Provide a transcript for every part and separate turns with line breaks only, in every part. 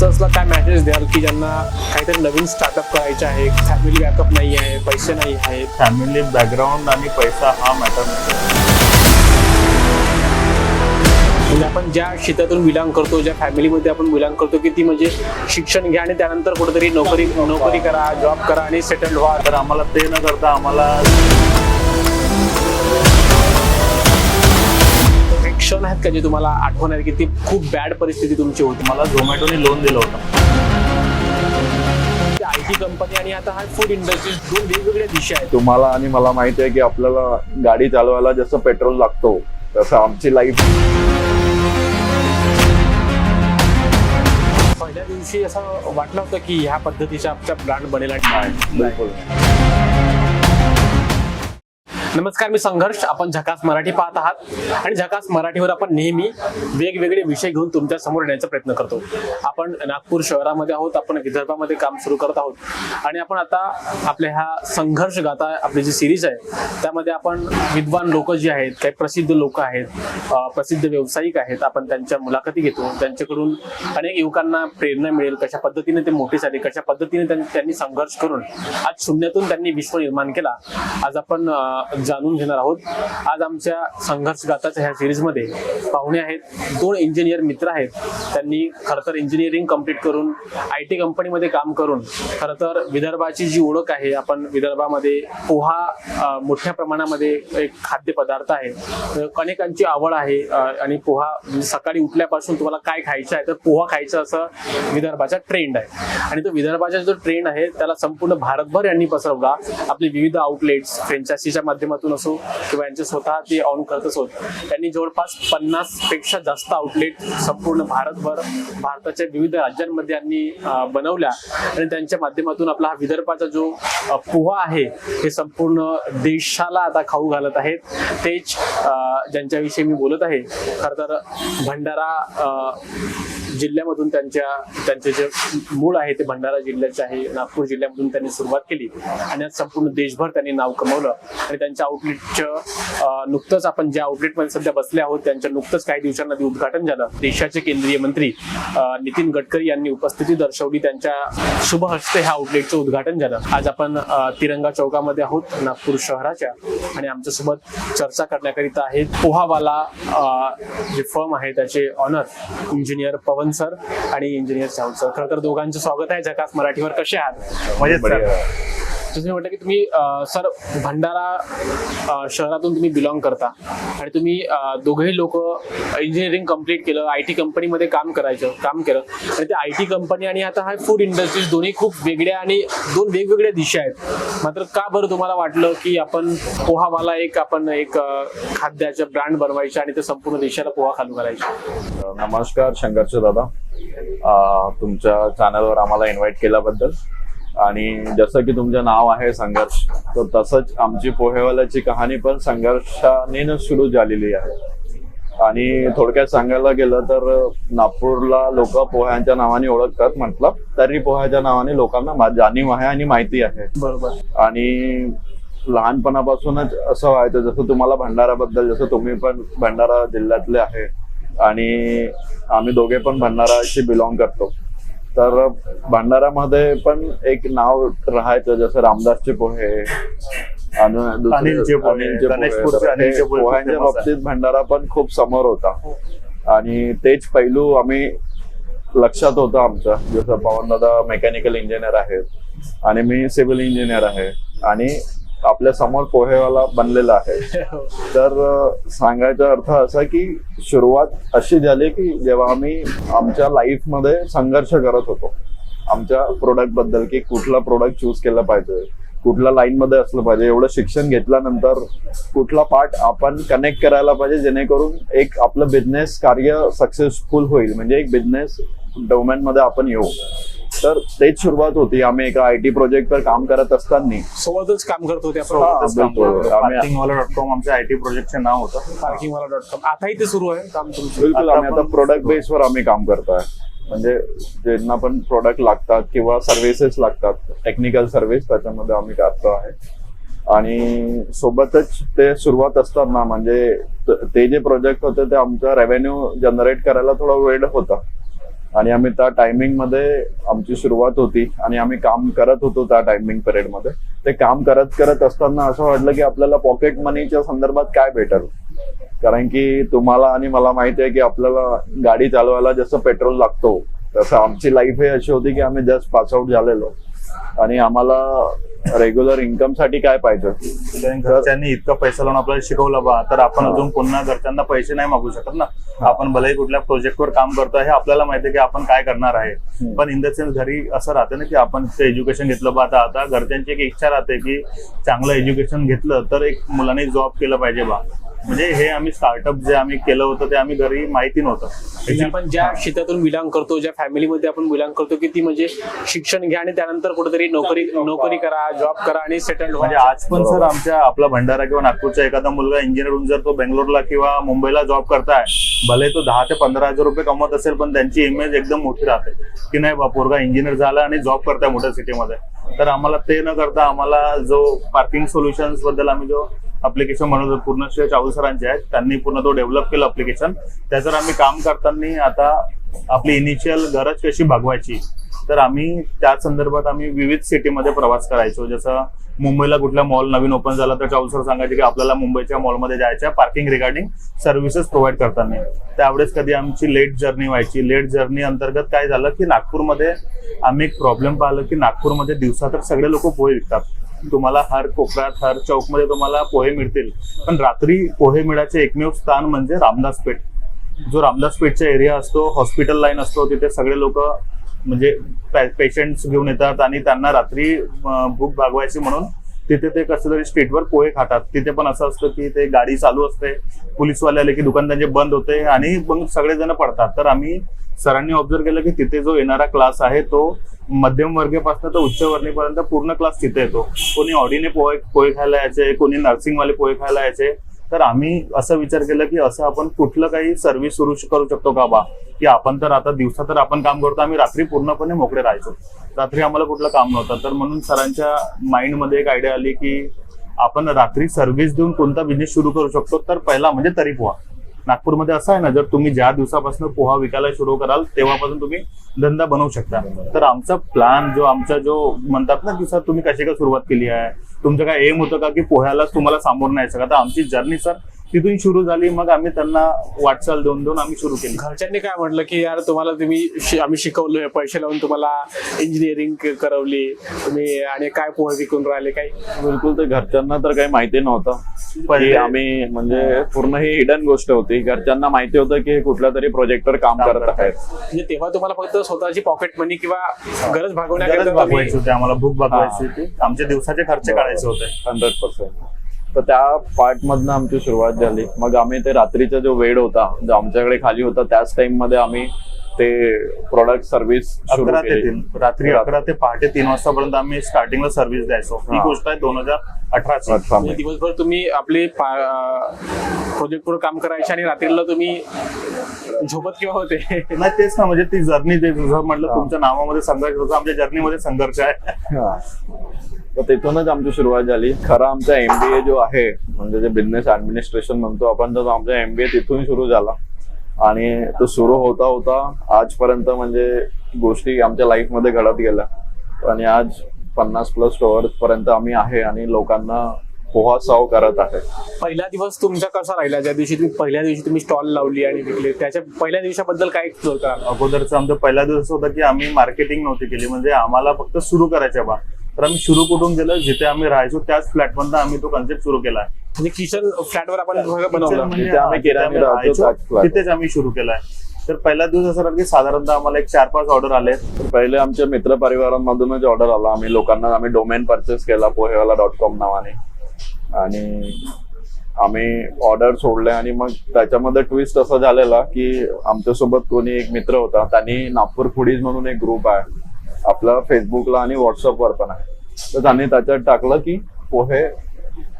यंगस्टर्सला काय मॅसेज द्याल की ज्यांना काहीतरी नवीन स्टार्टअप करायचे आहे फॅमिली बॅकअप नाही आहे पैसे नाही आहेत?
फॅमिली बॅकग्राऊंड आणि पैसा हा मॅटर
म्हणजे आपण ज्या क्षेत्रातून बिलॉंग करतो ज्या फॅमिलीमध्ये आपण बिलॉंग करतो की ती म्हणजे शिक्षण घ्या आणि त्यानंतर कुठेतरी नोकरी नोकरी करा जॉब करा आणि सेटल व्हा.
तर आम्हाला ते न करता आम्हाला
क्षण आहेत का जे तुम्हाला आठवण आहे की ती खूप बॅड परिस्थिती तुमची होती?
मला झोमॅटोने लोन दिलं होतं.
आय टी कंपनी आणि आता हा फूड इंडस्ट्री दोन वेगवेगळ्या दिशा आहेत.
तुम्हाला आणि मला माहिती आहे की आपल्याला गाडी चालवायला जसं पेट्रोल लागतो तसं आमची लाईफ
पहिल्या दिवशी असं वाटलं होतं की ह्या पद्धतीचा आमचा ब्रँड बनेल आणि
बिलकुल.
नमस्कार मी संघर्ष. आपण झकास मराठी पाहत आहात. आणि झकास मराठीवर आपण नेहमी वेगवेगळे विषय घेऊन तुमच्यासमोर येण्याचा प्रयत्न करतो. आपण नागपूर शहरामध्ये आहोत आपण विदर्भामध्ये काम सुरू करत आहोत. आणि आपण आता आपल्या ह्या संघर्ष गाथा आपली जी सिरीज आहे त्यामध्ये आपण विद्वान लोक जी आहेत काही प्रसिद्ध लोक आहेत प्रसिद्ध व्यावसायिक आहेत आपण त्यांच्या मुलाखती घेतो त्यांच्याकडून अनेक युवकांना प्रेरणा मिळेल कशा पद्धतीने ते मोठे झाले कशा पद्धतीने त्यां- त्यांनी संघर्ष करून आज शून्यातून त्यांनी विश्व निर्माण केला. आज आपण जाणून घेणार आहोत. आज आमच्या संघर्ष गाताच्या ह्या सिरीजमध्ये पाहुणे आहेत. दोन इंजिनियर मित्र आहेत. त्यांनी खरं तर इंजिनिअरिंग कंप्लीट करून आय टी कंपनीमध्ये काम करून खरं तर विदर्भाची जी ओळख आहे आपण विदर्भामध्ये पोहा मोठ्या प्रमाणामध्ये एक खाद्यपदार्थ आहे. अनेकांची आवड आहे आणि पोहा म्हणजे सकाळी उठल्यापासून तुम्हाला काय खायचं आहे तर पोहा खायचं असं विदर्भाचा ट्रेंड आहे. आणि तो विदर्भाचा जो ट्रेंड आहे त्याला संपूर्ण भारतभर यांनी पसरवला. आपले विविध आउटलेट्स फ्रेंचायसीच्या माध्यमातून असो किंवा यांचे स्वतः ते ऑन करत असो त्यांनी जवळपास पन्नासपेक्षा जास्त आउटलेट संपूर्ण भारतभर भारताच्या विविध राज्यांमध्ये यांनी बनवल्या. आणि त्यांच्या माध्यमातून आपला हा विदर्भाचा जो पोहा आहे हे संपूर्ण देशाला आता खाऊ घालत आहेत. तेच ज्यांच्याविषयी मी बोलत आहे. खरं तर भंडारा जिल्ह्यामधून त्यांच्या त्यांचे जे मूळ आहे ते भंडारा जिल्ह्याचे आहे नागपूर जिल्ह्यामधून त्यांनी सुरुवात केली आणि आज संपूर्ण देशभर त्यांनी नाव कमवलं आणि त्यांच्या आउटलेटचं नुकतंच आपण ज्या आउटलेटमध्ये सध्या बसले आहोत त्यांच्या नुकतंच काही दिवसांमध्ये उद्घाटन झालं. देशाचे केंद्रीय मंत्री नितीन गडकरी यांनी उपस्थिती दर्शवली. त्यांच्या शुभ हस्ते ह्या आउटलेटचं उद्घाटन झालं. आज आपण तिरंगा चौकामध्ये आहोत नागपूर शहराच्या आणि आमच्यासोबत चर्चा करण्याकरिता आहेत पोहावाला जे फर्म आहे त्याचे ऑनर इंजिनियर पवन सर आणि इंजिनियर साऊद सर खरं तर दोघांचं स्वागत आहे झकास मराठीवर. कसे आहात?
म्हणजे
जसं
तुम्ही म्हटलं की तुम्ही सर भंडारा शहरातून तुम्ही बिलॉंग करता. आणि तुम्ही दोघेही लोक इंजिनिअरिंग कंप्लीट केलं आय टी कंपनीमध्ये काम करायचं काम केलं. आणि ते आय टी कंपनी आणि आता हा फूड इंडस्ट्रीज दोन्ही खूप वेगळ्या आणि दोन वेगवेगळ्या दिशा आहेत. मात्र का बरं तुम्हाला वाटलं की आपण पोहावाला एक आपण एक खाद्याचा खाद्याचं ब्रँड बनवायचा आणि ते संपूर्ण देशाला पोहा खालू करायचा?
नमस्कार शंकरचे दादा. तुमच्या चॅनलवर आम्हाला इन्व्हाइट केल्याबद्दल. आणि जसं की तुमचं नाव आहे संघर्ष तर तसंच आमची पोहेवाल्याची कहाणी पण संघर्षाने सुरू झालेली आहे. आणि थोडक्यात सांगायला गेलं तर नागपूरला लोक पोह्यांच्या नावाने ओळखतात म्हटलं तरी पोह्याच्या नावाने लोकांना जाणीव आहे आणि माहिती आहे.
बरोबर.
आणि लहानपणापासूनच असं व्हायचं जसं तुम्हाला भंडाराबद्दल जसं तुम्ही पण भंडारा जिल्ह्यातले आहे आणि आम्ही दोघे पण भंडाराशी बिलॉंग करतो. तर भंडारामध्ये पण एक नाव राहायचं जसं रामदासचे पोहे पोह्यांच्या. बाबतीत भंडारा पण खूप समोर होता आणि तेच पैलू आम्ही लक्षात होतं आमचं जसं पवनदादा मेकॅनिकल इंजिनियर आहेत आणि मी सिव्हिल इंजिनियर आहे आणि आपल्यासमोर पोहेवाला बनलेला आहे. तर अं, सांगायचा अर्थ असा की सुरुवात अशी झाली की जेव्हा आम्ही आमच्या लाईफमध्ये संघर्ष करत होतो. आमच्या प्रोडक्टबद्दल की कुठला प्रोडक्ट चूज केला पाहिजे कुठल्या लाईन मध्ये असलं पाहिजे एवढं शिक्षण घेतल्यानंतर कुठला पार्ट आपण कनेक्ट करायला पाहिजे जेणेकरून एक आपलं बिझनेस कार्य सक्सेसफुल होईल. म्हणजे एक बिझनेस डोमेन मध्ये आपण येऊ. तर तेच सुरुवात होती. आम्ही एका आय टी प्रोजेक्टवर काम करत असताना.
सोबतच काम करत होते. आपण
बिलकुल. आम्ही-
पार्किंगवाला डॉट कॉम आमच्या आय टी प्रोजेक्टचे नाव होतं.
पार्किंगवाला डॉट कॉम आताही ते सुरू आहे. काम तुमचं
बिलकुल आम्ही आता प्रोडक्ट बेसवर आम्ही काम करतोय. म्हणजे ज्यांना पण प्रोडक्ट लागतात किंवा सर्व्हिसेस लागतात टेक्निकल सर्व्हिस त्याच्यामध्ये आम्ही करतो आहे. आणि सोबतच ते सुरुवात असताना म्हणजे त- ते जे प्रोजेक्ट होते ते आमचा रेव्हेन्यू जनरेट करायला थोडा वेळ होता. आणि आम्ही त्या टायमिंगमध्ये आमची सुरुवात होती आणि आम्ही काम करत होतो त्या टायमिंग पिरियडमध्ये. ते काम करत करत असताना असं वाटलं की आपल्याला पॉकेट मनीच्या संदर्भात काय भेटेल कारण की तुम्हाला आणि मला माहिती आहे की आपल्याला गाडी चालवायला जसं पेट्रोल लागतो तसं आमची लाईफ ही अशी होती की आम्ही जस्ट पास आउट झालेलो. आणि आम्हाला रेग्युलर इन्कमसाठी काय पाहिजे?
घरच्यांनी इतका पैसा लावून आपल्याला शिकवलं बा तर आपण अजून पुन्हा घरच्यांना पैसे नाही मागू शकत ना. आपण भलेही कुठल्या प्रोजेक्टवर काम करतो हे आपल्याला माहिती आहे की आपण काय करणार आहे. पण इन द सेन्स घरी असं राहते ना की आपण ते एज्युकेशन घेतलं बा आता आता घरच्यांची एक इच्छा राहते की चांगलं एज्युकेशन घेतलं तर एक मुलांनी जॉब केलं पाहिजे बा. म्हणजे हे आम्ही स्टार्टअप जे आम्ही केलं होतं ते आम्ही घरी माहिती नव्हतं.
म्हणजे आपण ज्या शेतातून बिलॉंग करतो ज्या फॅमिलीमध्ये आपण बिलॉंग करतो की ती म्हणजे शिक्षण घ्या आणि त्यानंतर कुठेतरी नोकरी नोकरी करा जॉब करा आणि सेटल
म्हणजे आज पण सर आमच्या आपला भंडारा किंवा नागपूरचा एखादा मुलगा इंजिनियर होऊन जर तो बेंगलोरला किंवा मुंबईला जॉब करताय भले तो दहा ते पंधरा हजार रुपये कमवत असेल पण त्यांची इमेज एकदम मोठी राहते. की नाही बा पोरगा इंजिनियर झाला आणि जॉब करताय मोठ्या सिटीमध्ये तर आम्हाला ते न करता आम्हाला जो पार्किंग सोल्युशन्सबद्दल आम्ही जो अप्लिकेशन म्हणून पूर्ण श्रेय चावल सरांचे आहेत त्यांनी पूर्ण तो डेव्हलप केलं अप्लिकेशन त्याच्यावर आम्ही काम करताना आता आपली इनिशियल गरज कशी भागवायची तर आम्ही त्या संदर्भात आम्ही विविध सिटीमध्ये प्रवास करायचो. जसं मुंबईला कुठला मॉल नवीन ओपन झाला तर चावसर सांगायचे की आपल्याला मुंबईच्या मॉलमध्ये जायच्या पार्किंग रिगार्डिंग सर्व्हिसेस प्रोव्हाइड करताना. त्यावेळेस कधी आमची लेट जर्नी व्हायची. लेट जर्नी अंतर्गत काय झालं की नागपूरमध्ये आम्ही एक प्रॉब्लेम पाहिलं की नागपूरमध्ये दिवसा तर सगळे लोक पोहे विकतात. तुम्हाला हर कोपऱ्यात हर चौकमध्ये तुम्हाला पोहे मिळतील. पण रात्री पोहे मिळायचे एकमेव स्थान म्हणजे रामदास पेठ. जो रामदास पेठचा एरिया असतो हॉस्पिटल लाईन असतो तिथे सगळे लोक म्हणजे पेशंट्स घेऊन येतात आणि त्यांना रात्री भूक भागवायची म्हणून तिथे ते कसं तरी स्ट्रीटवर पोहे खातात. तिथे पण असं असतं की ते गाडी चालू असते पोलीसवाले आले की दुकान त्यांचे बंद होते आणि मग सगळेजण पडतात. तर आम्ही सरांनी ऑब्झर्व केलं की तिथे जो येणारा क्लास आहे तो मध्यम वर्गीपासून तर उच्च वर्णीपर्यंत पूर्ण क्लास तिथे येतो. कोणी ऑडीने पोहे पोहे खायला यायचे कोणी नर्सिंगवाले पोहे खायला यायचे. तर आम्ही असं विचार केला की असं आपण कुठलं काही सर्व्हिस सुरू करू शकतो का बा? की आपण तर आता दिवसा तर आपण काम करतो आम्ही रात्री पूर्णपणे मोकळे राहायचो. रात्री आम्हाला कुठलं काम नव्हतं. तर म्हणून सरांच्या माइंडमध्ये एक आयडिया आली की आपण रात्री सर्व्हिस देऊन कोणता बिझनेस सुरू करू शकतो तर पहिला म्हणजे तरी पोहा. नागपूरमध्ये असं आहे ना जर तुम्ही ज्या दिवसापासून पोहा विकायला सुरू कराल तेव्हापासून तुम्ही धंदा बनवू शकता. तर आमचा प्लॅन जो आमचा जो म्हणतात ना की सर तुम्ही कशी काय सुरुवात केली आहे? तुमचं काय एम होतं का की पोह्यालाच तुम्हाला सामोरं न्यायचं? का तर आमची जर्नी सर तिथून सुरू झाली मग आम्ही त्यांना वाटचाल देऊन देऊन आम्ही सुरू केली.
घरच्यांनी काय म्हटलं की यार तुम्हाला तुम्ही आम्ही शिकवलोय पैसे लावून तुम्हाला इंजिनिअरिंग करवली तुम्ही आणि काय पोहे विकून राहिले काही?
बिलकुल ते घरच्यांना तर काही माहिती नव्हतं.
पहिले
आम्ही म्हणजे पूर्ण ही हिडन गोष्ट होती. घरच्यांना माहिती होतं की कुठल्या तरी प्रोजेक्टवर काम करत आहेत.
म्हणजे तेव्हा तुम्हाला फक्त स्वतःची पॉकेट मनी किंवा गरज
होती आम्हाला भूक भागवायची होती. आमचे दिवसाचे खर्च काढायचे होते.
Hundred percent. तर त्या पार्ट मधनं आमची सुरुवात झाली. मग आम्ही ते रात्रीचा जो वेळ होता जो आमच्याकडे खाली होता त्याच टाइममध्ये आम्ही ते प्रोडक्ट सर्व्हिस सुरू
अकरा ते
केली.
तीन रात्री अकरा ते पहाटे तीन वाजतापर्यंत आम्ही स्टार्टिंगला सर्व्हिस द्यायचो. ही
हा.
गोष्ट आहे दोन हजार अठराची.
अठरा.
दिवसभर तुम्ही आपले प्रोजेक्टवर काम करायचे आणि रात्रीला तुम्ही झोपत किंवा होते?
नाही तेच ना म्हणजे ती जर्नी म्हटलं. तुमच्या नावामध्ये संघर्ष होता आमच्या जर्नीमध्ये संघर्ष आहे.
तर तिथूनच आमची सुरुवात झाली. खरा आमचा एमबीए जो आहे म्हणजे जे बिझनेस ऍडमिनिस्ट्रेशन म्हणतो आपण तर आमचा एमबीए तिथून सुरू झाला. आणि तो सुरू होता होता आजपर्यंत म्हणजे गोष्टी आमच्या लाईफमध्ये घडत गेल्या. आणि आज पन्नास प्लस स्टोअर्स पर्यंत आम्ही आहे आणि लोकांना पोहा साव करत आहे.
पहिला दिवस तुमचा कसा राहिला? ज्या दिवशी तुम्ही पहिल्या दिवशी तुम्ही स्टॉल लावली आणि विकले त्याच्या पहिल्या दिवसाबद्दल काय
अगोदरचं आमचा पहिला दिवस होता की आम्ही मार्केटिंग नव्हती केली म्हणजे आम्हाला फक्त सुरू करायच्या बा. तर आम्ही सुरू कुठून केलं? जिथे आम्ही राहायचो त्याच फ्लॅटमधनं आम्ही तो कन्सेप्ट सुरू केला.
म्हणजे किचन फ्लॅटवर आपण बनवलं.
म्हणजे
flat.
तिथेच आम्ही सुरू केलाय तर पहिला दिवस असा राहिला की साधारणतः आम्हाला एक चार पाच ऑर्डर आले.
तर पहिले आमच्या मित्र परिवारांमधूनच ऑर्डर आला. आम्ही लोकांना आम्ही डोमेन परचेस केला पोहेवाला डॉट कॉम नावाने. आणि आम्ही ऑर्डर सोडले आणि मग त्याच्यामध्ये ट्विस्ट असा झालेला की आमच्यासोबत कोणी एक मित्र होता. त्यांनी नागपूर फुडीज म्हणून एक ग्रुप आहे. आपला फेसबुकला आणि व्हॉट्सअपवर पण आहे. तर त्यांनी त्याच्यात टाकलं की पोहे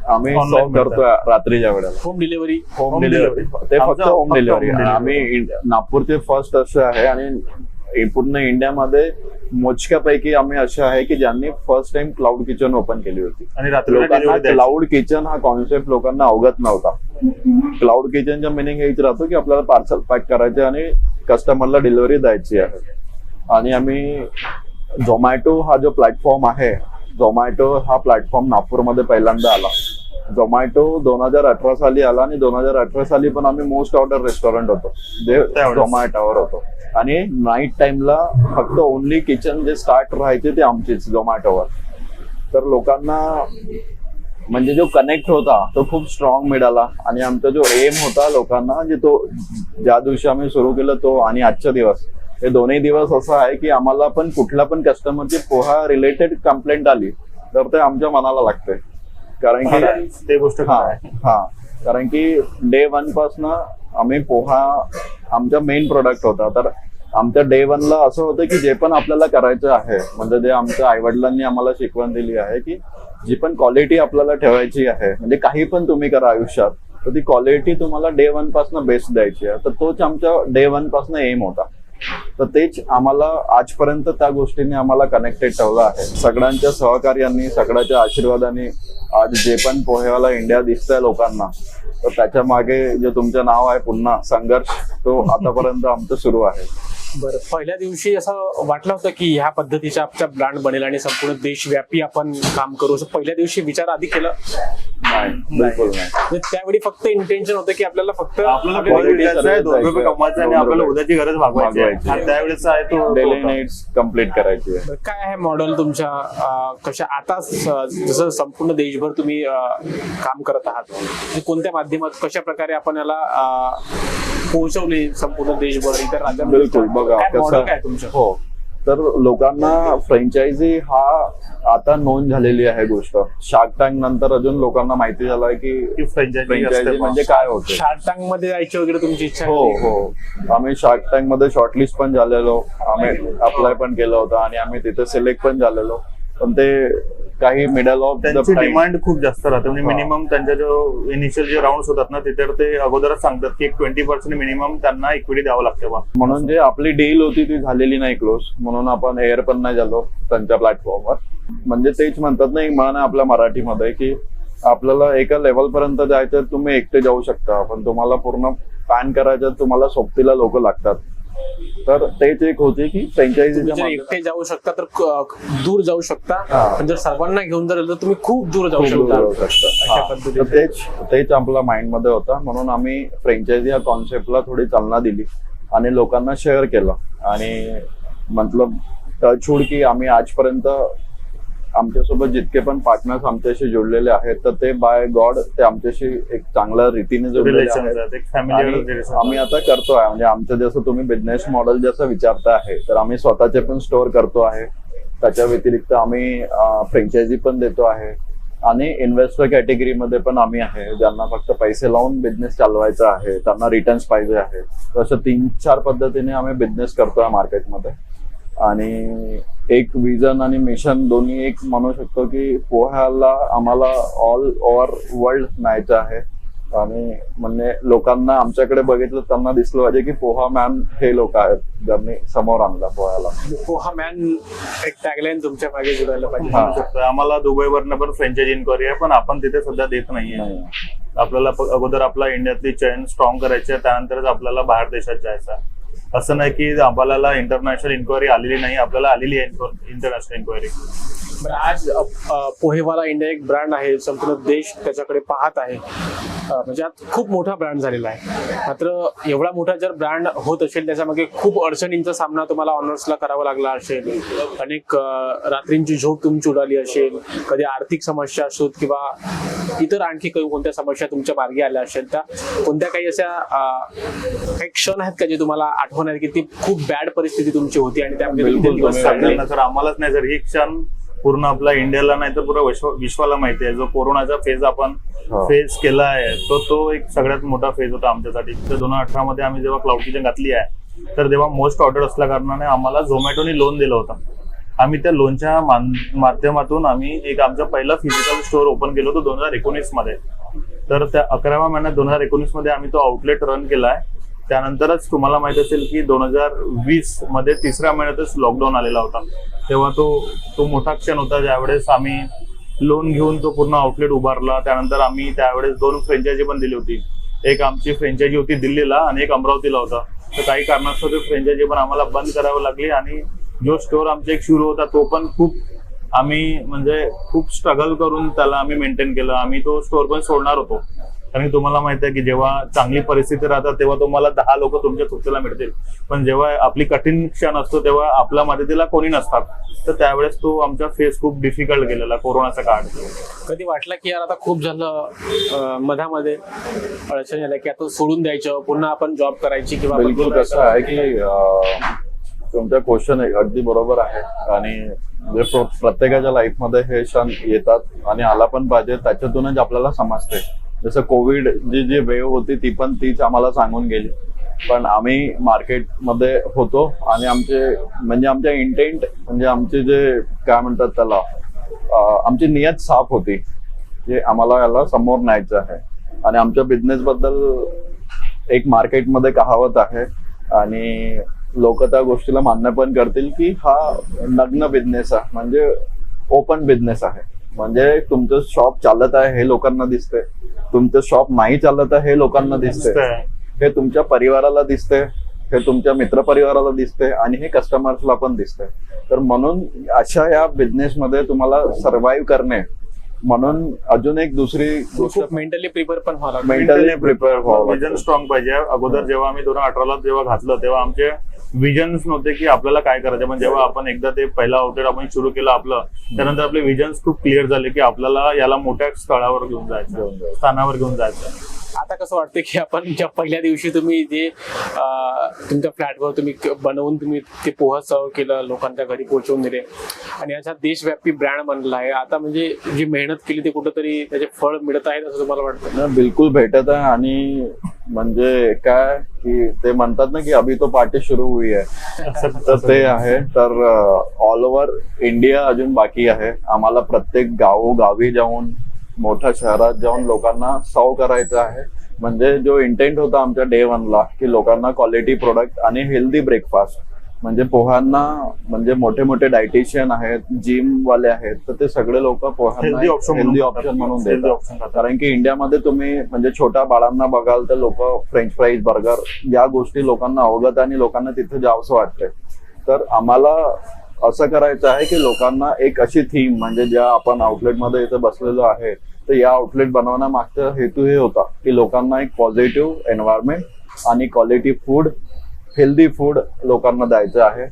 आम्ही सर्व करतोय रात्रीच्या वेळेला.
Home delivery
home delivery. ते फक्त होम डिलिव्हरी. आम्ही नागपूरचे फर्स्ट असे आहे आणि पूर्ण इंडियामध्ये मोजक्यापैकी आम्ही असे आहे की ज्यांनी first time cloud kitchen open केली होती.
आणि
लोकांना क्लाउड किचन हा कॉन्सेप्ट लोकांना अवगत नव्हता. क्लाउड किचनचा मिनिंग हेच राहतो की आपल्याला पार्सल पॅक करायचे आणि कस्टमरला डिलिव्हरी द्यायची आहे. आणि आम्ही झोमॅटो हा जो प्लॅटफॉर्म आहे झोमॅटो हा प्लॅटफॉर्म नागपूरमध्ये पहिल्यांदा आला. झोमॅटो दोन हजार अठरा साली आला आणि दोन हजार अठरा साली पण आम्ही मोस्ट ऑर्डर रेस्टॉरंट होतो. जे. झोमॅटोवर होतो. आणि नाईट टाइमला फक्त ओनली किचन जे स्टार्ट राहायचे ते आमचीच झोमॅटोवर तर लोकांना म्हणजे जो कनेक्ट होता तो खूप स्ट्रॉंग मिळाला. आणि आमचा जो एम होता लोकांना म्हणजे तो ज्या दिवशी आम्ही सुरू केलं तो आणि आजचा दिवस. हे दोन्ही दिवस असं आहे की आम्हाला पण कुठल्या पण कस्टमरची पोहा रिलेटेड कंप्लेंट आली तर ते आमच्या मनाला लागते. कारण की
ते गोष्ट
हा हा. कारण की डे वन पासनं आम्ही पोहा आमचा मेन प्रोडक्ट होता. तर आमच्या डे वनला असं होतं की जे पण आपल्याला करायचं आहे म्हणजे जे आमच्या आईवडिलांनी आम्हाला शिकवण दिली आहे की जी पण क्वालिटी आपल्याला ठेवायची आहे म्हणजे काही पण तुम्ही करा आयुष्यात तर ती क्वालिटी तुम्हाला डे वन पासनं बेस्ट द्यायची आहे. तर तोच आमच्या डे वन पासनं एम होता. तर तेच आम्हाला आजपर्यंत त्या गोष्टीने आम्हाला कनेक्टेड ठेवलं आहे. सगळ्यांच्या सहकार्यांनी सगळ्याच्या आशीर्वादाने आज जे पण पोहेवाला इंडिया दिसतंय लोकांना तर त्याच्यामागे जे तुमचं नाव आहे पुन्हा संघर्ष तो आतापर्यंत आमचं सुरू आहे.
बरं पहिल्या दिवशी असं वाटलं होतं की ह्या पद्धतीच्या आमचा ब्रँड बनेल आणि संपूर्ण देशव्यापी आपण काम करू असं पहिल्या दिवशी विचार आधी केलं
नाही बिलकुल नाही
म्हणजे त्यावेळी फक्त इंटेन्शन होतं की आपल्याला फक्त
आपल्याला
आपल्या
quality
quality द्यायचं आहे, दोन रुपये
जायचं.
कमवायचे आणि आपल्याला. उद्याची गरज भागवायची आहे
भागवायची.
आणि त्यावेळेस आहे तो तो
डेली. नीड्स कंप्लीट करायची आहे
काय आहे मॉडेल तुमच्या अं, कशा आता स- जसं संपूर्ण देशभर तुम्ही अं, काम करत आहात म्हणजे कोणत्या माध्यमात कशा प्रकारे आपण याला अं, पोहोचवले संपूर्ण देशभर इतर राज्यांमध्ये.
बिलकुल बघा
काय मॉडेल काय आहे
कसं
तुमचं
हो. तर लोकांना फ्रँचायझी हा आता नोंद झालेली आहे गोष्ट. शार्क टँक नंतर अजून लोकांना माहिती झालंय की
की फ्रँचायझी
म्हणजे काय होते?
शार्क टँकमध्ये जायची वगैरे तुमची इच्छा
हो
होती?
हो. आम्ही शार्क टँकमध्ये शॉर्टलिस्ट पण झालेलो. आम्ही अप्लाय पण केलं होतं आणि आम्ही तिथे सिलेक्ट पण झालेलो. पण ते काही मिडल ऑफ द
त्यांची डिमांड खूप जास्त राहते. म्हणजे. मिनिमम त्यांच्या जो इनिशियल जे राऊंड होतात ना तिथे ते अगोदरच सांगतात की एक ट्वेंटी पर्सेंट मिनिमम त्यांना इक्विटी द्यावं लागते बा
म्हणून जे आपली डील होती ती झालेली नाही क्लोज म्हणून आपण एअर पण नाही झालो त्यांच्या प्लॅटफॉर्मवर म्हणजे तेच म्हणतात ना एक म्हण आहे आपल्या मराठीमध्ये की आपल्याला एका लेवल पर्यंत जायचं तुम्ही एकटे जाऊ शकता. पण तुम्हाला पूर्ण पॅन करायचं तुम्हाला सोबतीला लोक लागतात. तर तेच एक होती की फ्रँचायझीच्या
एकटे जाऊ शकता तर दूर जाऊ शकता. पण जर सर्वांना घेऊन जर तुम्ही खूप दूर जाऊ शकता.
तेच तेच आपल्या माइंडमध्ये होता. म्हणून आम्ही फ्रँचायझी या कॉन्सेप्टला थोडी चालना दिली आणि लोकांना शेअर केलं. आणि मतलब टचवूड की आम्ही आजपर्यंत आमच्यासोबत जितके पण पार्टनर्स आमच्याशी जोडलेले आहेत तर ते बाय गॉड ते आमच्याशी एक चांगल्या रीतीने जोडलेले आम्ही आता करतोय म्हणजे आमचं जसं तुम्ही बिझनेस मॉडेल जसं विचारता आहे तर आम्ही स्वतःचे पण स्टोअर करतो आहे. त्याच्या व्यतिरिक्त आम्ही फ्रँचायझी पण देतो आहे. आणि इन्व्हेस्टर कॅटेगरीमध्ये पण आम्ही आहे ज्यांना फक्त पैसे लावून बिझनेस चालवायचा आहे त्यांना रिटर्न्स पाहिजे आहे. तर अशा तीन चार पद्धतीने आम्ही बिझनेस करतोय मार्केटमध्ये आणि एक विजन आणि मिशन दोन्ही एक म्हणू शकतो की पोह्याला आम्हाला ऑल ओव्हर वर्ल्ड न्यायचं आहे. आणि म्हणजे लोकांना आमच्याकडे बघितलं त्यांना दिसलं पाहिजे की पोहा मॅन हे लोक आहेत ज्यांनी समोर आणला पोह्याला.
पोहा मॅन एक टॅगलाईन तुमच्या मागे जुळायला पाहिजे.
आम्हाला दुबईवरनं पण फ्रँचायझी इन्क्वायरी आहे पण आपण तिथे सध्या देत नाहीये.
नाही.
आपल्याला अगोदर आपला इंडियातली चेन स्ट्रॉंग करायची आहे त्यानंतरच आपल्याला बाहेर देशात जायचं आहे. असं नाही की आपल्याला इंटरनॅशनल इन्क्वायरी आलेली नाही आपल्याला आलेली आहे इंटरनॅशनल इन्क्वायरी
आज पोहेवाला इंडिया एक ब्रँड आहे संपूर्ण देश त्याच्याकडे पाहत आहे. म्हणजे आज खूप मोठा ब्रँड झालेला आहे. मात्र एवढा मोठा जर ब्रँड होत असेल त्याच्यामागे खूप अडचणींचा सामना तुम्हाला ऑनर्सला करावा लागला असेल. अनेक रात्रींची झोप तुमची उडाली असेल कधी आर्थिक समस्या असोत किंवा इतर आणखी काही कोणत्या समस्या तुमच्या मार्गी आल्या असेल त्या कोणत्या काही अशा काही क्षण आहेत का जे तुम्हाला आठवण आहे की ती खूप बॅड परिस्थिती तुमची होती आणि त्यामध्ये
आम्हालाच नाही जर ही क्षण पूर्ण आपला इंडियाला नाही तर पूर्ण विश्व विश्वाला माहिती आहे. जो कोरोनाचा फेज आपण. फेज केला आहे तो तो एक सगळ्यात मोठा फेज होता आमच्यासाठी. तर दोन हजार अठरा मध्ये आम्ही जेव्हा क्लाउड किचन घातली आहे तर तेव्हा मोस्ट ऑर्डर असल्या कारणाने आम्हाला झोमॅटोनी लोन दिलं होतं. आम्ही त्या लोनच्या माध्यमातून आम्ही एक आमचा पहिला फिजिकल स्टोअर ओपन केलं होतं दोन हजार एकोणीसमध्ये. तर त्या अकराव्या महिन्यात दोन हजार एकोणीसमध्ये आम्ही तो आउटलेट रन केलाय त्यानंतरच तुम्हाला माहीत असेल की दोन हजार वीसमध्ये तिसऱ्या महिन्यातच लॉकडाऊन आलेला होता. तेव्हा तो तो मोठा क्षण होता ज्यावेळेस आम्ही लोन घेऊन तो पूर्ण आउटलेट उभारला. त्यानंतर आम्ही त्यावेळेस दोन फ्रँचायझी पण दिली होती. एक आमची फ्रँचायझी होती दिल्लीला आणि एक अमरावतीला होता. तर काही कारणास्तव ते फ्रँचायझी पण आम्हाला बंद करावी लागली आणि जो स्टोर आमचा एक सुरू होता तो पण खूप आम्ही म्हणजे खूप स्ट्रगल करून त्याला आम्ही मेंटेन केलं. आम्ही तो स्टोर पण सोडणार होतो. कारण की तुम्हाला माहीत आहे की जेव्हा चांगली परिस्थिती राहतात तेव्हा तुम्हाला दहा लोक तुमच्या सुट्टीला मिळतील. पण जेव्हा आपली कठीण क्षण असतो तेव्हा आपल्या मदतीला कोणी नसतात. तर त्यावेळेस तो आमचा फेस खूप डिफिकल्ट गेलेला कोरोनाचा काळ.
कधी वाटलं की यार आता खूप झालं मधामध्ये अडचण झाल्या की आता सोडून द्यायचं पुन्हा आपण जॉब करायची किंवा
बिलकुल कसं आहे की तुमचा क्वेश्चन अगदी बरोबर आहे. आणि प्रत्येकाच्या लाईफमध्ये हे क्षण येतात आणि आला पण पाहिजे त्याच्यातूनच आपल्याला समजते. जसं कोविड जी जी वेव होती ती पण तीच आम्हाला सांगून गेली. पण आम्ही मार्केटमध्ये होतो आणि आमचे म्हणजे आमच्या इंटेंट म्हणजे आमचे जे काय म्हणतात त्याला आमची नियत साफ होती जे आम्हाला याला समोर न्यायचं आहे. आणि आमच्या बिझनेस बद्दल एक मार्केटमध्ये कहावत आहे. आणि लोक त्या गोष्टीला मान्य पण करतील की हा नग्न बिझनेस आहे म्हणजे ओपन बिझनेस आहे. म्हणजे तुमचं शॉप चालत आहे हे लोकांना दिसतंय. तुमचं शॉप नाही चालत आहे हे लोकांना दिसतंय.
दिसतंय.
हे तुमच्या परिवाराला दिसते हे तुमच्या मित्रपरिवाराला दिसते आणि हे कस्टमर्सला पण दिसते तर म्हणून अशा या बिझनेसमध्ये तुम्हाला सर्व्हाइव्ह करणे म्हणून अजून एक दुसरी गोष्ट
मेंटली प्रिपेअर पण व्हावं
मेंटली प्रिपेअर व्हावं
विजन. स्ट्रॉंग पाहिजे. अगोदर जेव्हा आम्ही दोन हजार अठराला जेव्हा घातलं तेव्हा आमचे विजन्स नव्हते की आपल्याला काय करायचं. पण जेव्हा आपण एकदा ते पहिला आउटलेट आपण सुरू केलं आपलं त्यानंतर आपले विजन्स खूप क्लिअर झाले की आपल्याला याला मोठ्या स्थळावर घेऊन जायचं. स्थानावर घेऊन जायचं
आता कसं वाटतं की आपण ज्या पहिल्या दिवशी तुम्ही जे तुमच्या फ्लॅटवर तुम्ही बनवून तुम्ही ते पोहा सर्व केलं लोकांच्या घरी पोहोचवून दिले आणि अशा देशव्यापी ब्रँड बनला आहे. आता म्हणजे जी मेहनत केली ते कुठंतरी त्याचे फळ मिळत आहेत असं तुम्हाला वाटतं?
बिलकुल भेटत आहे आणि म्हणजे काय की ते म्हणतात ना की अभि तो पार्टी सुरू हुई आहे तर ते आहे. तर ऑल ओव्हर इंडिया अजून बाकी आहे. आम्हाला प्रत्येक गावोगावी जाऊन मोठ्या शहरात जाऊन लोकांना सर्व करायचं आहे. म्हणजे जो इंटेंट होता आमच्या डे वनला की लोकांना क्वालिटी प्रोडक्ट आणि हेल्दी ब्रेकफास्ट म्हणजे पोहांना म्हणजे मोठे मोठे डायटिशियन आहेत जिम वाले आहेत तर ते सगळे लोक पोहांना
हेल्दी ऑप्शन
म्हणून देतात. कारण की इंडियामध्ये तुम्ही म्हणजे छोट्या बाळांना बघाल तर लोक फ्रेंच फ्राईज बर्गर या गोष्टी लोकांना अवगत आणि लोकांना तिथे जावंसं वाटतंय. तर आम्हाला असं करायचं आहे की लोकांना एक अशी थीम म्हणजे ज्या आपण आउटलेटमध्ये इथे बसलेलो आहे तर या आउटलेट बनवण्यामागचा हेतू हे होता की लोकांना एक पॉझिटिव्ह एन्व्हायरमेंट आणि क्वालिटी फूड हेल्दी फूड लोकांना द्यायचं आहे.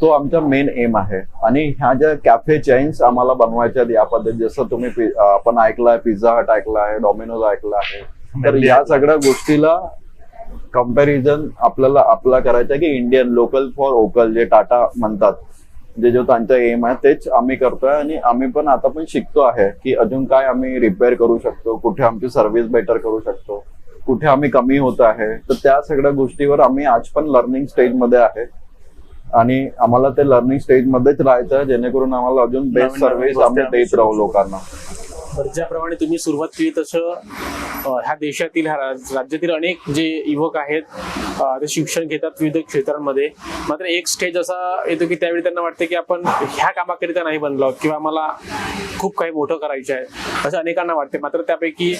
तो आमचा मेन एम आहे. आणि ह्या ज्या कॅफे चेन्स आम्हाला बनवायच्या या पद्धती जसं तुम्ही आपण ऐकलाय पिझ्झा हट ऐकला आहे डॉमिनोज ऐकला आहे. तर या सगळ्या गोष्टीला कंपॅरिझन आपल्याला आपला करायचं आहे की इंडियन लोकल फॉर ओकल जे टाटा म्हणतात. जे जो त्यांचा एम आहे तेच आम्ही करतोय आणि आम्ही पण आता पण शिकतो आहे की अजून काय आम्ही रिपेअर करू शकतो कुठे आमची सर्व्हिस बेटर करू शकतो कुठे आम्ही कमी होत आहे. तर त्या सगळ्या गोष्टीवर आम्ही आज पण लर्निंग स्टेजमध्ये आहे. आणि आम्हाला ते लर्निंग स्टेजमध्येच राहायचं आहे जेणेकरून आम्हाला अजून बेस्ट सर्व्हिस आम्ही देत राहू लोकांना.
तर ज्याप्रमाणे तुम्ही सुरुवात केली तसं ह्या देशातील ह्या राज- राज्यातील अनेक जे युवक आहेत ते शिक्षण घेतात विविध क्षेत्रांमध्ये. मात्र एक स्टेज असा येतो की त्यावेळी त्यांना वाटते की आपण ह्या कामाकरिता नाही बनलो किंवा आम्हाला खूप काही मोठं करायचं आहे असं अनेकांना वाटते. मात्र त्यापैकी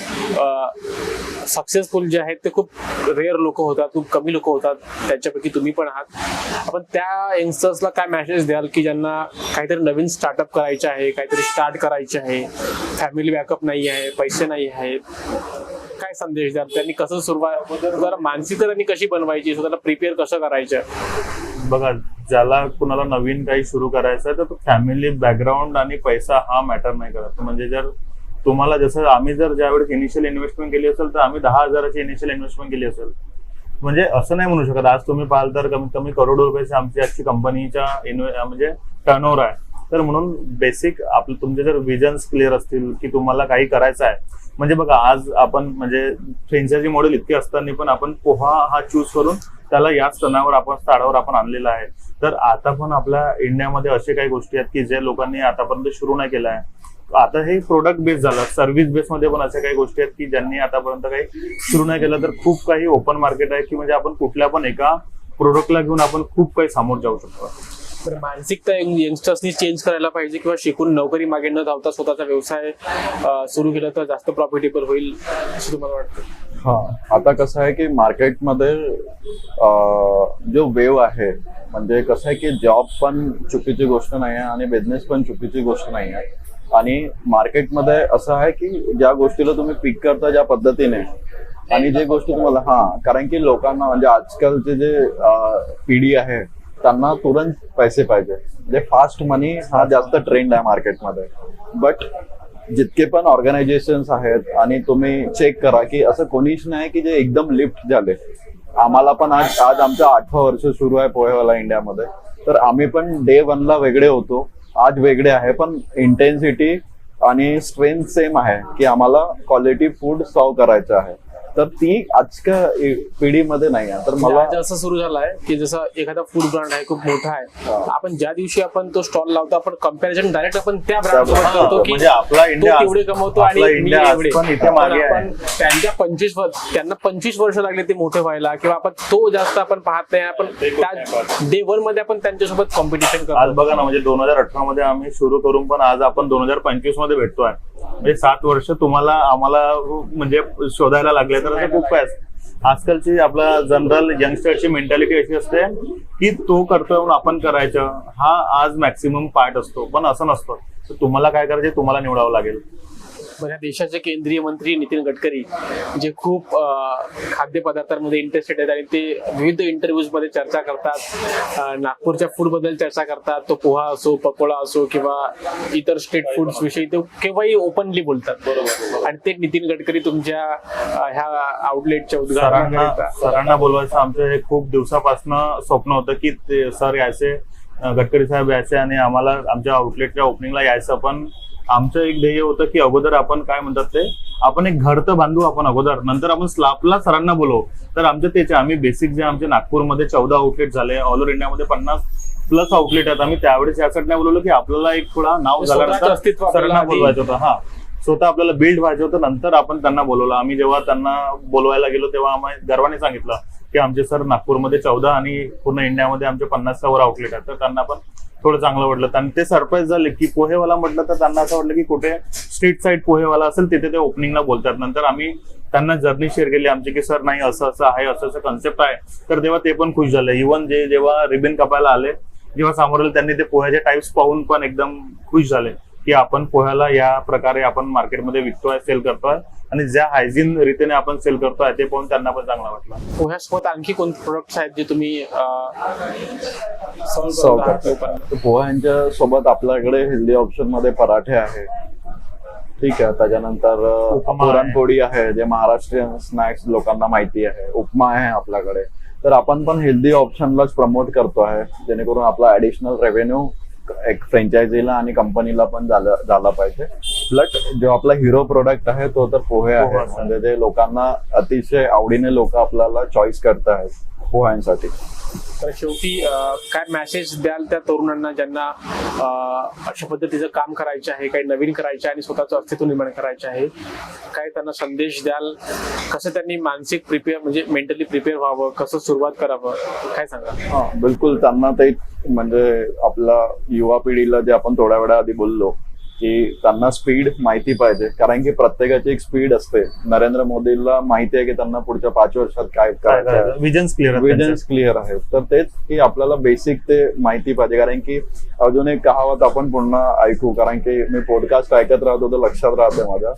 सक्सेसफुल जे आहेत ते खूप रेअर लोक होतात खूप कमी लोक होतात त्यांच्यापैकी तुम्ही पण आहात. आपण त्या यंगस्टर्सला काय मेसेज द्याल की ज्यांना काहीतरी नवीन स्टार्टअप करायचे आहे काहीतरी स्टार्ट करायचे आहे फॅमिली बॅकअप नाही आहे पैसे नाही आहेत. काय संदेश द्याल? त्यांनी कसं सुरुवात जरा मानसिक त्यांनी कशी बनवायची? स्वतःला प्रिपेअर कसं करायचं?
बघा ज्याला कुणाला नवीन काही सुरू करायचं आहे तर तो फॅमिली बॅकग्राऊंड आणि पैसा हा मॅटर नाही करत. म्हणजे जर तुम्हाला जसं आम्ही जर ज्यावेळेस इनिशियल इन्व्हेस्टमेंट केली असेल तर आम्ही दहा हजाराची इनिशियल इन्व्हेस्टमेंट केली असेल. म्हणजे असं नाही म्हणू शकत. आज तुम्ही पाहाल तर कमीत कमी करोडो रुपयाची आमची आजची कंपनीच्या इन्व्हे म्हणजे टर्नओव्हर आहे. तर म्हणून बेसिक आपलं तुमचे जर विजन्स क्लिअर असतील की तुम्हाला काही करायचं आहे म्हणजे बघा आज आपण म्हणजे फ्रेंचायझी मॉडेल इतके असताना पण आपण पोहा हा चूज करून त्याला याच स्तनावर आपण स्थाळावर आपण आणलेला आहे. तर आता पण आपल्या इंडियामध्ये असे काही गोष्टी आहेत की जे लोकांनी आतापर्यंत सुरू नाही केलं आहे. आता हे प्रोडक्ट बेस झालं सर्व्हिस बेस मध्ये पण अशा काही गोष्टी आहेत की ज्यांनी आतापर्यंत काही सुरू नाही केलं तर खूप काही ओपन मार्केट आहे की म्हणजे आपण कुठल्या पण एका प्रोडक्टला घेऊन आपण खूप काही सामोर जाऊ शकतो.
तर मानसिकता यंगस्टर्सनी चेंज करायला पाहिजे किंवा शिकून नोकरी मागे न धावता स्वतःचा व्यवसाय सुरू केला तर जास्त प्रॉफिटेबल होईल असं तुम्हाला वाटतं?
हा आता कसं आहे की मार्केटमध्ये जो वेव आहे म्हणजे कसं आहे की जॉब पण चुकीची गोष्ट नाही आहे आणि बिझनेस पण चुकीची गोष्ट नाही आहे. आणि मार्केटमध्ये असं आहे की ज्या गोष्टीला तुम्ही पिक करता ज्या पद्धतीने आणि जे गोष्टी तुम्हाला हा कारण की लोकांना म्हणजे आजकालचे जे पिढी आहे त्यांना तुरंत पैसे पाहिजे. म्हणजे फास्ट मनी हा जास्त ट्रेंड आहे मार्केटमध्ये बट जितके पण ऑर्गनायझेशन आहेत आणि तुम्ही चेक करा की असं कोणीच नाही की जे एकदम लिफ्ट झाले. आम्हाला पण आज आज आमचं आठवं वर्ष सुरू आहे पोहेवाला इंडियामध्ये. तर आम्ही पण डे वनला वेगळे होतो. आज वेगळे आहे पण इंटेन्सिटी आणि स्ट्रेंथ सेम आहे की आम्हाला क्वालिटी फूड सर्व करायचं आहे. तर ती आजच्या पिढीमध्ये नाही आहे. तर मला
आज असं सुरू झालं आहे की जसं एखादा फूड ब्रँड आहे खूप मोठा आहे. आपण ज्या दिवशी आपण तो स्टॉल लावतो आपण कंपॅरिझन डायरेक्ट आपण त्या ब्रँड करतो की
म्हणजे आपला इंडिया आज-
तेवढे कमवतो आणि
इंडिया आज
एवढे. त्यांच्या पंचवीस त्यांना पंचवीस वर्ष लागले ते मोठे व्हायला किंवा आपण तो जास्त आपण पाहत नाही आपण त्या डे वनमध्ये आपण त्यांच्यासोबत कॉम्पिटिशन
आज
करतो
बघा ना म्हणजे दोन हजार अठरा मध्ये आम्ही सुरू करून पण आज आपण दोन हजार पंचवीसमध्ये भेटतोय. म्हणजे सात वर्ष तुम्हाला आम्हाला म्हणजे शोधायला लागले तर असं खूप काय असतं. आजकालची आपला जनरल यंगस्टरची मेंटॅलिटी अशी असते की तो करतोय म्हणून आपण करायचं हा आज मॅक्सिमम पार्ट असतो पण असं नसतं तर तुम्हाला काय करायचं तुम्हाला निवडावं लागेल
देशाचे केंद्रीय मंत्री नितीन गडकरी जे खूप खाद्यपदार्थांमध्ये इंटरेस्टेड आहेत आणि ते विविध इंटरव्ह्यूजमध्ये चर्चा करतात. नागपूरच्या फूडबद्दल चर्चा करतात. तो पोहा असो पकोडा असो किंवा इतर स्ट्रीट फूड्स विषयी ते केव्हाही ओपनली बोलतात. आणि ते नितीन गडकरी तुमच्या ह्या आउटलेटच्या उद्घाटनाकरिता.
सरांना बोलवायचं आमचं हे खूप दिवसापासून स्वप्न होतं की ते सर यायचे गडकरी साहेब यायचे आणि आम्हाला आमच्या आउटलेटच्या ओपनिंगला यायचं पण आमचं एक ध्येय होतं की अगोदर आपण काय म्हणतात ते आपण एक घर तर बांधू आपण अगोदर नंतर आपण स्लापला सरांना बोलवू. तर आमचं तेच आहे. आम्ही बेसिक जे आमचे नागपूरमध्ये चौदा आउटलेट झाले ऑल ओव्हर इंडियामध्ये पन्नास प्लस आउटलेट आहेत. आम्ही त्यावेळेस यासाठी नाही बोलवलो की आपल्याला एक थोडा नाव झाल्यानंतर सरांना बोलवायचं होतं. हा. स्वतः आपल्याला बिल्ड व्हायचं होतं नंतर आपण त्यांना बोलवलं. आम्ही जेव्हा त्यांना बोलवायला गेलो तेव्हा आम्ही गर्वाने सांगितलं की आमचे सर नागपूरमध्ये चौदा आणि पूर्ण इंडियामध्ये आमचे पन्नासच्या वर आउटलेट आहेत. तर त्यांना पण थोडं चांगलं वाटलं. आणि ते सरप्राईज झाले की पोहेवाला म्हटलं तर त्यांना असं वाटलं की कुठे स्ट्रीट साईड पोहेवाला असेल तिथे ते ओपनिंगला बोलतात. नंतर आम्ही त्यांना जर्नी शेअर केली आमची की सर नाही असं असं आहे असं असं कन्सेप्ट आहे. तर तेव्हा ते पण खुश झाले. इव्हन जे जेव्हा रिबिन कापायला आले जेव्हा समोर त्यांनी ते पोह्याचे टाईप्स पाहून पण एकदम खुश झाले की आपण पोह्याला या प्रकारे आपण मार्केटमध्ये विकतोय सेल करतोय. आणि ज्या हायजीन रीतीने आपण सेल करतोय ते पाहून त्यांना पण चांगला वाटला.
पोह्यासोबत आणखी कोणते प्रोडक्ट्स आहेत जे तुम्ही
पोह्यांच्या सोबत आपल्याकडे हेल्दी ऑप्शनमध्ये पराठे आहे ठीक आहे त्याच्यानंतर. पुरणपोळी आहे. जे महाराष्ट्रीयन स्नॅक्स लोकांना माहिती आहे. उपमा आहे आपल्याकडे. तर आपण पण हेल्दी ऑप्शनलाच प्रमोट करतो आहे जेणेकरून आपला ऍडिशनल रेव्हेन्यू एक फ्रँचायझीला आणि कंपनीला पण झालं झाला पाहिजे. प्लट जो आपला हिरो प्रोडक्ट आहे तो तर पोहे आहे. म्हणजे ते लोकांना अतिशय आवडीने लोक आपल्याला चॉईस करत आहेत पोह्यांसाठी.
तर शेवटी काय मेसेज द्याल त्या तरुणांना ज्यांना अशा पद्धतीचं काम करायचं आहे काही नवीन करायचं आहे आणि स्वतःचं अस्तित्व निर्माण करायचं आहे? काय त्यांना संदेश द्याल? कसं त्यांनी मानसिक प्रिपेअर म्हणजे मेंटली प्रिपेअर व्हावं? कसं सुरुवात करावं? काय सांगा
बिलकुल. त्यांना ते म्हणजे आपला युवा पिढीला जे आपण थोड्या वेळा आधी बोललो की त्यांना स्पीड माहिती पाहिजे. कारण की प्रत्येकाची एक स्पीड असते. नरेंद्र मोदीला माहिती आहे की त्यांना पुढच्या पाच वर्षात काय
काय. विजन्स क्लिअर
विजन्स क्लिअर आहे तर तेच की आपल्याला बेसिक ते माहिती पाहिजे. कारण की अजून एक कहावत आपण पुन्हा ऐकू. कारण की मी पॉडकास्ट ऐकत राहतो तर लक्षात राहते माझ्या.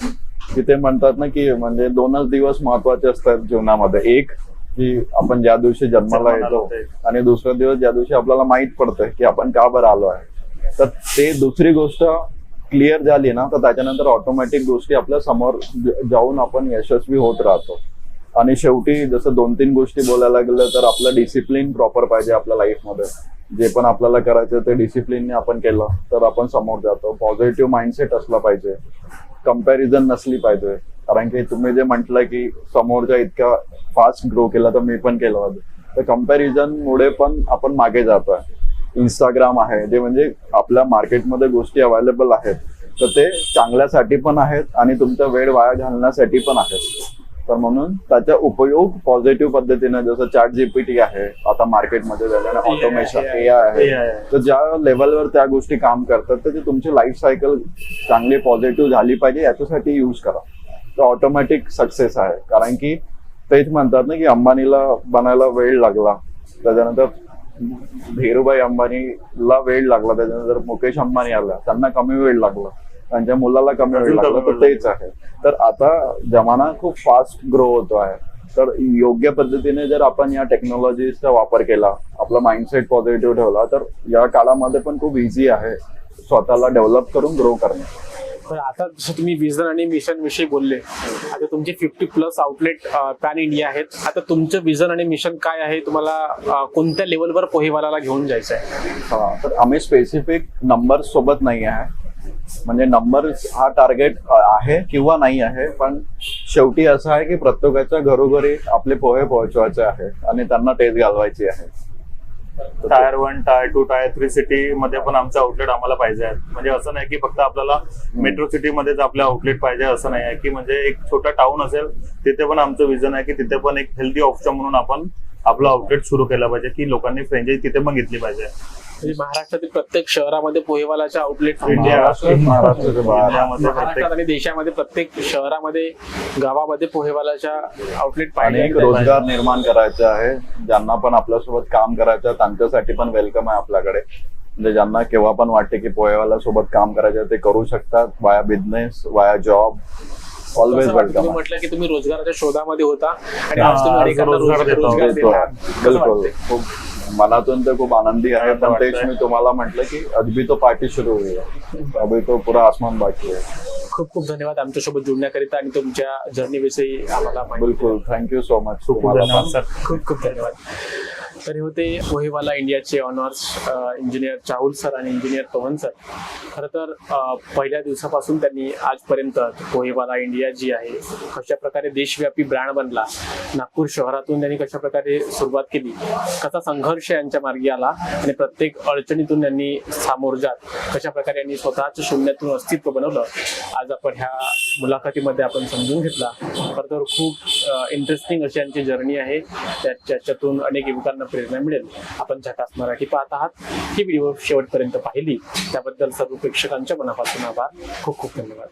की ते म्हणतात ना की म्हणजे दोनच दिवस महत्त्वाचे असतात जीवनामध्ये. एक की आपण ज्या दिवशी जन्माला येतो. आणि दुसरा दिवस ज्या दिवशी आपल्याला माहीत पडतंय की आपण का बरं आलो आहे. तर ते दुसरी गोष्ट क्लिअर झाली ना तर त्याच्यानंतर ऑटोमॅटिक गोष्टी आपल्यासमोर जाऊन आपण यशस्वी होत राहतो. आणि शेवटी जसं दोन तीन गोष्टी बोलायला गेलं तर आपलं डिसिप्लिन प्रॉपर पाहिजे आपल्या लाईफमध्ये जे पण आपल्याला करायचं ते डिसिप्लिनने आपण केलं तर आपण समोर जातो. पॉझिटिव्ह माइंडसेट असला पाहिजे. कंपॅरिझन नसली पाहिजे. कारण की तुम्ही जे म्हटलं की समोरच्या इतका फास्ट ग्रो केला तर मी पण केलं. होतं तर कम्पॅरिझनमुळे पण आपण मागे जातोय. इंस्टाग्राम आहे जे म्हणजे आपल्या मार्केटमध्ये गोष्टी अवेलेबल आहेत तर ते चांगल्यासाठी पण आहेत आणि तुमचा वेळ वाया घालण्यासाठी पण आहेत. तर म्हणून त्याचा उपयोग पॉझिटिव्ह पद्धतीने जसं चॅट जीपीटी आहे आता मार्केटमध्ये झाल्याने ऑटोमेशन ए आहे
AI.
तर ज्या लेवलवर त्या गोष्टी काम करतात तर ते तुमची लाईफ सायकल चांगली पॉझिटिव्ह झाली पाहिजे याच्यासाठी यूज करा. तर ऑटोमॅटिक सक्सेस आहे. कारण की तेच म्हणतात ना की अंबानीला बनायला वेळ लागला. त्याच्यानंतर धीरूभाई अंबानीला वेळ लागला त्याच्यानंतर मुकेश अंबानी आला त्यांना कमी वेळ लागला त्यांच्या मुलाला कमी वेळ लागला तर तेच आहे. तर आता जमाना खूप फास्ट ग्रो होतो आहे. तर योग्य पद्धतीने जर आपण या टेक्नॉलॉजीचा वापर केला आपला माइंडसेट पॉझिटिव्ह ठेवला तर या काळामध्ये पण खूप इझी आहे स्वतःला डेव्हलप करून ग्रो करणे.
तर आता जसं तुम्ही विजन आणि मिशन विषयी बोलले आता तुमचे fifty plus outlet pan India आहेत. आता तुमचं विजन आणि मिशन काय आहे? तुम्हाला कोणत्या लेवलवर पोहेवाला घेऊन जायचं आहे
तर आम्ही स्पेसिफिक नंबर सोबत नाही आहे. म्हणजे नंबर हा टार्गेट आहे किंवा नाही आहे पण शेवटी असं आहे की प्रत्येकाच्या घरोघरी आपले पोहे पोहोचवायचे आहे आणि त्यांना टेस्ट घालवायची आहे.
Tier one tier two tier three city मध्ये पण आमचं आउटलेट आम्हाला पाहिजे आहे. म्हणजे असं नाही की फक्त आपल्याला मेट्रो सिटी मध्येच आपल्या आउटलेट पाहिजे असं नाही आहे. की म्हणजे एक छोटा टाउन असेल तिथे पण आमचं विजन आहे की तिथे पण एक हेल्दी ऑप्शन म्हणून आपण आपलं आउटलेट सुरू केलं पाहिजे की लोकांनी फ्रँचाईज तिथे पण घेतली पाहिजे.
म्हणजे महाराष्ट्रातील प्रत्येक शहरामध्ये पोहेवालाच्या आउटलेट महाराष्ट्रात आणि देशामध्ये प्रत्येक शहरामध्ये गावामध्ये पोहेवालाच्या आउटलेट पाहिजे
रोजगार निर्माण करायचा आहे. ज्यांना पण आपल्यासोबत काम करायचं आहे, त्यांच्यासाठी पण वेलकम आहे आपल्याकडे. म्हणजे ज्यांना केव्हा पण वाटते की पोहेवाला सोबत काम करायचं ते करू शकतात. वाया बिझनेस वाया जॉब ऑलवेज वेलकम
म्हटलं की तुम्ही रोजगाराच्या शोधामध्ये होता आणि आज तुम्ही
बिलकुल. मनातून तर खूप आनंदी आहे पण तेच. मी तुम्हाला म्हटलं की अभी तो पार्टी सुरू हुई है अभी तो पुरा आसमान बाकी आहे.
खूप खूप धन्यवाद आमच्यासोबत जुळण्याकरिता आणि तुमच्या जर्नी विषयी आम्हाला
बिलकुल. थँक्यू सो मच
खूप खूप धन्यवाद.
तर हे होते पोहेवाला इंडियाचे ऑनर्स इंजिनियर चाहुल सर आणि इंजिनियर पवन सर खरं तर पहिल्या दिवसापासून त्यांनी आजपर्यंत पोहेवाला इंडिया जी आहे कशा प्रकारे देशव्यापी ब्रँड बनला नागपूर शहरातून त्यांनी कशा प्रकारे सुरुवात केली कसा संघर्ष यांच्या मार्गी आला आणि प्रत्येक अडचणीतून त्यांनी सामोर जात कशा प्रकारे यांनी स्वतःच्या शून्यातून अस्तित्व बनवलं आज आपण ह्या मुलाखतीमध्ये आपण समजून घेतला. खरं तर खूप इंटरेस्टिंग अशी यांची जर्नी आहे. त्याच्यातून अनेक युवकांना प्रेरणा मिळेल. आपण झकास मराठी पाहत आहात. ही व्हिडिओ शेवटपर्यंत पाहिली. त्याबद्दल सर्व प्रेक्षकांच्या मनापासून आभार. खूप खूप धन्यवाद.